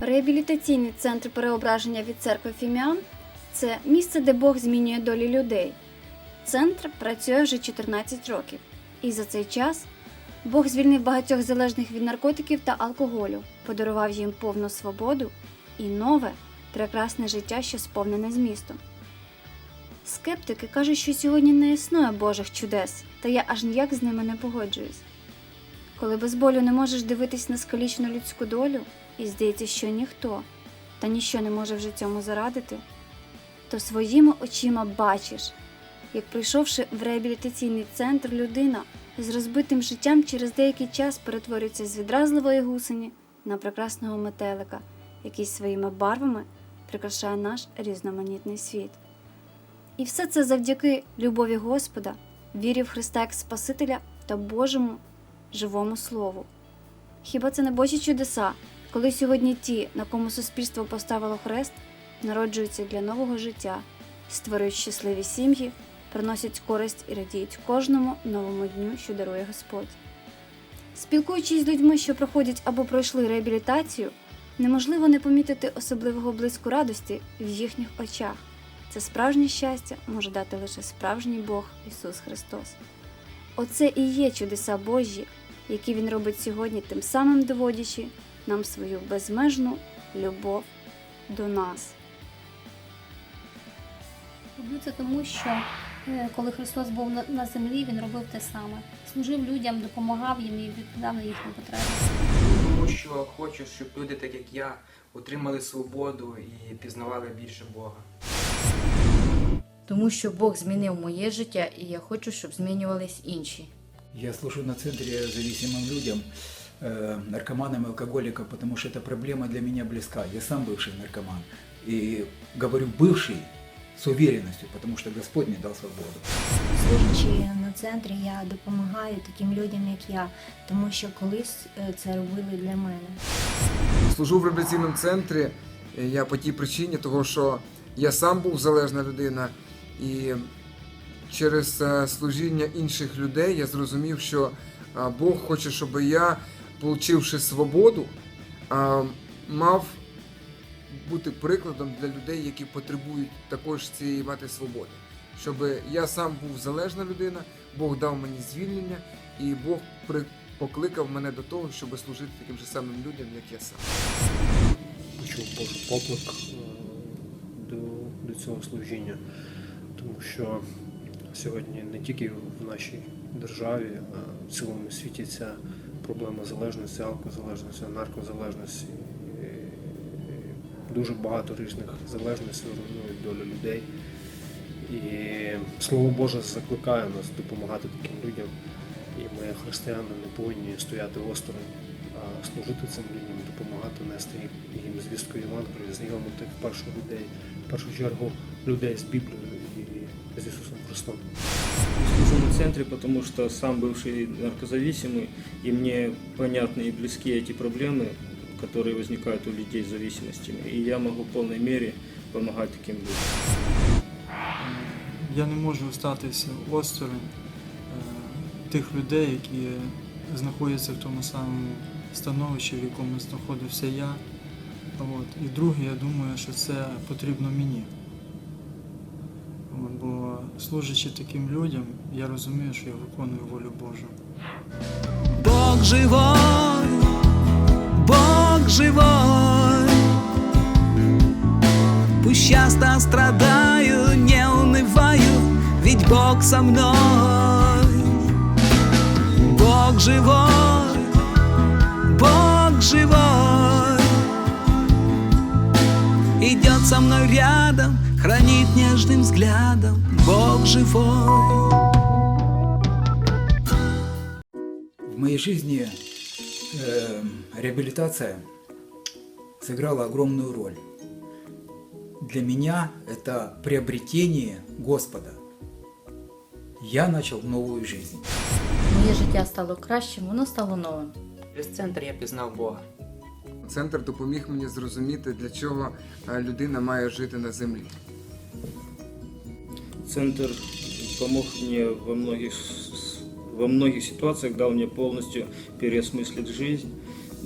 Реабілітаційний центр переображення від церкви Фіміан це місце, де Бог змінює долі людей. Центр працює вже 14 років, і за цей час Бог звільнив багатьох залежних від наркотиків та алкоголю, подарував їм повну свободу і нове, прекрасне життя, що сповнене змістом. Скептики кажуть, що сьогодні не існує Божих чудес, та я аж ніяк з ними не погоджуюсь. Коли без болю не можеш дивитись на скалічну людську долю, і здається, що ніхто та ніщо не може вже цьому зарадити, то своїми очима бачиш, як прийшовши в реабілітаційний центр, людина з розбитим життям через деякий час перетворюється з відразливої гусені на прекрасного метелика, який своїми барвами прикрашає наш різноманітний світ. І все це завдяки любові Господа, вірі в Христа як Спасителя та Божому живому Слову. Хіба це не Божі чудеса, коли сьогодні ті, на кому суспільство поставило хрест, народжуються для нового життя, створюють щасливі сім'ї, приносять користь і радіють кожному новому дню, що дарує Господь. Спілкуючись з людьми, що проходять або пройшли реабілітацію, неможливо не помітити особливого блиску радості в їхніх очах. Це справжнє щастя може дати лише справжній Бог Ісус Христос. Оце і є чудеса Божі, які Він робить сьогодні, тим самим доводячи нам свою безмежну любов до нас. Роблю це тому, що коли Христос був на, на землі, Він робив те саме. Служив людям, допомагав їм і відповідав на їхні потреби. Тому що хочу, щоб люди, так як я, отримали свободу і пізнавали більше Бога. Тому що Бог змінив моє життя, і я хочу, щоб змінювались інші. Я служу на центре зависимым людям, э, наркоманам и алкоголикам, потому что эта проблема для меня близка. Я сам бывший наркоман. И говорю бывший с уверенностью, потому что Господь мне дал свободу. Служачи на центрі, я допомагаю таким людям, як я, тому що колись е, це робили для мене. Служу в реабілітаційному центрі е, я по тій причині, того що я сам був залежна людина, і через е, служіння інших людей я зрозумів, що Бог хоче, щоб я, получивши свободу, мав бути прикладом для людей, які потребують також цієї мати свободи. Щоб я сам був залежна людина, Бог дав мені звільнення, і Бог при- покликав мене до того, щоб служити таким же самим людям, як я сам. почув Божий поклик е, до, до цього служіння, тому що сьогодні не тільки в нашій державі, а в цілому світі ця проблема залежності, алкозалежності, наркозалежності е, Дуже багато різних залежностей руйнують долю людей. І Слово Боже закликає нас допомагати таким людям. І ми, християни, не повинні стояти осторонь, а служити цим людям, допомагати нести їм звістку Євангелія, знайомити в першу людей, в першу чергу людей з Біблією і з Ісусом Христом. служу на центре, потому что сам бывший наркозависимый, и мне понятны и близки эти проблемы, которые возникают у людей с зависимостями. И я могу в полной мере помогать таким людям. Я не можу остатися осторонь е, тих людей, які знаходяться в тому самому становищі, в якому знаходився я. От. І друге, я думаю, що це потрібно мені. От, Бо служачи таким людям, я розумію, що я виконую волю Божу. Бог живой, Бог живой. Пусть часто страдаю, не унываю, ведь Бог со мной. Бог живой, Бог живой. Идет со мной рядом, хранит нежным взглядом. Бог живой. В моей жизни э, реабилитация сыграла огромную роль. Для меня это приобретение Господа. я начал новую жизнь. Моє життя стало кращим, воно стало новим. Через центр я пізнав Бога. Центр допоміг мені зрозуміти, для чого е, людина має жити на землі. Центр помог мне во многих, с- во многих ситуациях, дал мне полностью переосмыслить жизнь,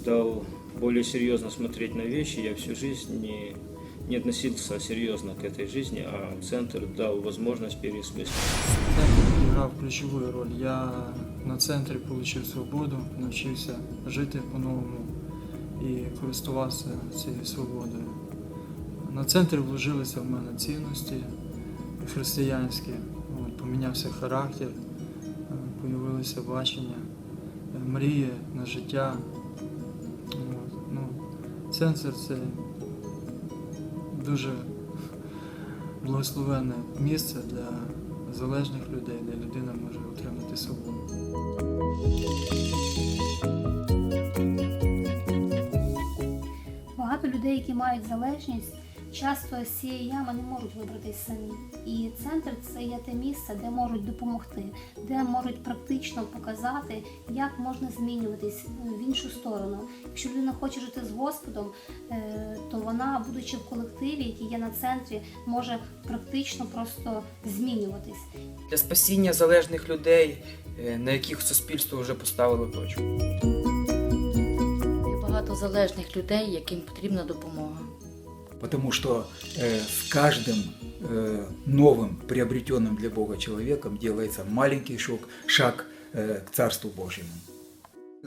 дал более серьезно смотреть на вещи. Я всю жизнь не, не относился серьезно к этой жизни, а центр дал возможность переосмыслить. Центр грав ключову роль. Я на центрі отримав свободу, навчився жити по-новому і користуватися цією свободою. На центрі вложилися в мене цінності християнські, помінявся характер, е, появилося бачення, е, мрії на життя. Ну, це дуже благословенне місце для залежних людей, де людина може отримати свободу. Багато людей, які мають залежність, часто з цієї ями не можуть вибратись самі. І центр це є те місце, де можуть допомогти, де можуть практично показати, як можна змінюватись в іншу сторону. Якщо людина хоче жити з Господом, е, то вона, будучи в колективі, який є на центрі, може практично просто змінюватись. Для спасіння залежних людей, е, на яких суспільство вже поставило точку. Є багато залежних людей, яким потрібна допомога Потому что э, с каждым э, новым приобретенным для Бога человеком делается маленький шаг, шаг э, к Царству Божьему.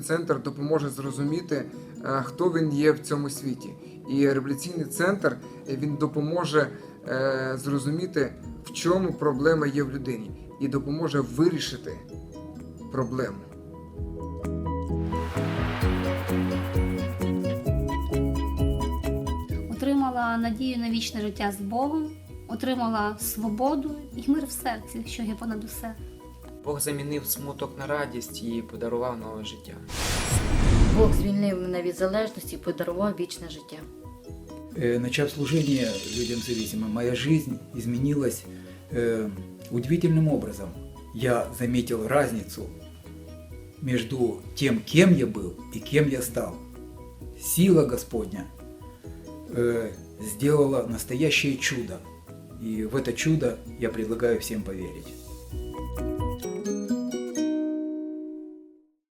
Центр допоможе зрозуміти, е, хто він є в цьому світі. І реабілітаційний центр е, він допоможе е, зрозуміти, в чому проблема є в людині, і допоможе вирішити проблему. Отримала надію на вічне життя з Богом, отримала свободу і мир в серці, що є понад усе. Бог замінив смуток на радість і подарував нове життя. Бог звільнив мене від залежності і подарував вічне життя. Э, начав служение людям зависимым, моя жизнь изменилась э, удивительным образом. Я заметил разницу между тем, кем я был и кем я стал. Сила Господня э, сделала настоящее чудо. И в это чудо я предлагаю всем поверить.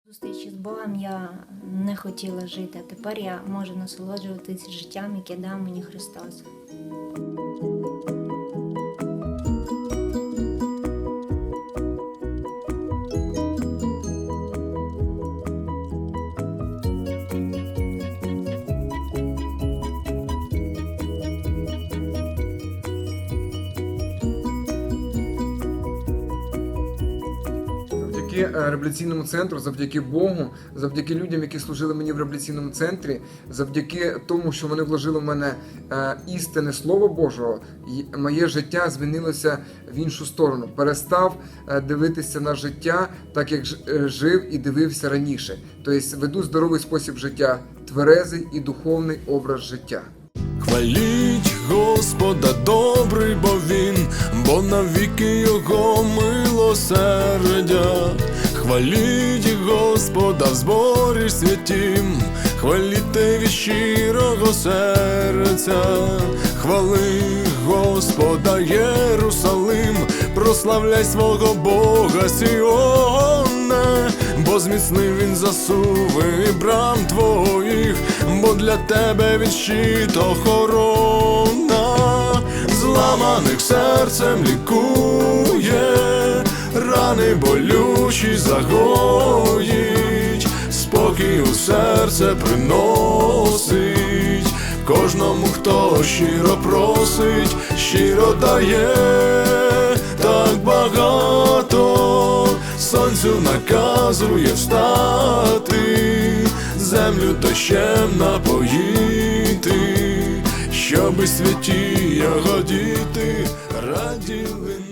Зустрічі з Богом я не хотіла жити, а тепер я можу насолоджуватися життям, яке дав мені Христос. Завдяки е, реабілітаційному центру, завдяки Богу, завдяки людям, які служили мені в реабілітаційному центрі, завдяки тому, що вони вложили в мене е, істинне слово Божого, моє життя змінилося в іншу сторону. Перестав е, дивитися на життя так, як жив і дивився раніше. Тобто веду здоровий спосіб життя, тверезий і духовний образ життя. Хваліть Господа, добрий, бо він, бо навіки його милосердя. Хваліть Господа в зборі святім, хваліте від щирого серця, хвали Господа Єрусалим, прославляй свого Бога Сіоне, бо зміцнив він засуви брам твоїх, бо для тебе він щит охорона, зламаних серцем лікує, рани болючі загоїть, спокій у серце приносить, кожному, хто щиро просить, щиро дає. Так багато, сонцю наказує встати, землю дощем напоїти, щоби святі ягодіти раділи